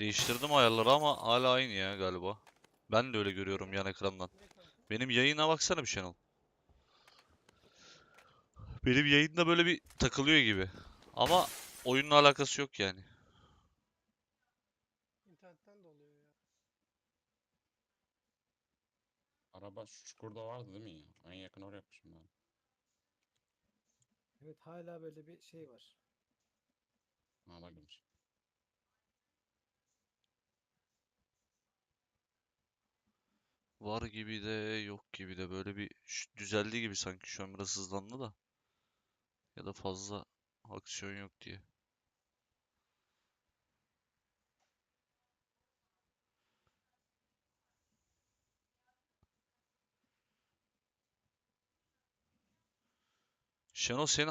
Değiştirdim ayarları ama hala aynı ya galiba. Ben de öyle görüyorum yan ekrandan. Benim yayına baksana bir Şenol. Benim yayında böyle bir takılıyor gibi. Ama oyunla alakası yok yani. İnternetten de oluyor ya. Araba şu çukurda vardı değil mi ya? En yakın oraya yapmışım ben. Evet hala böyle bir şey var. Ha bakmış. Var gibi de yok gibi de böyle bir düzeldi gibi sanki şu an biraz hızlandı da. Ya da fazla aksiyon yok diye. Şenol senin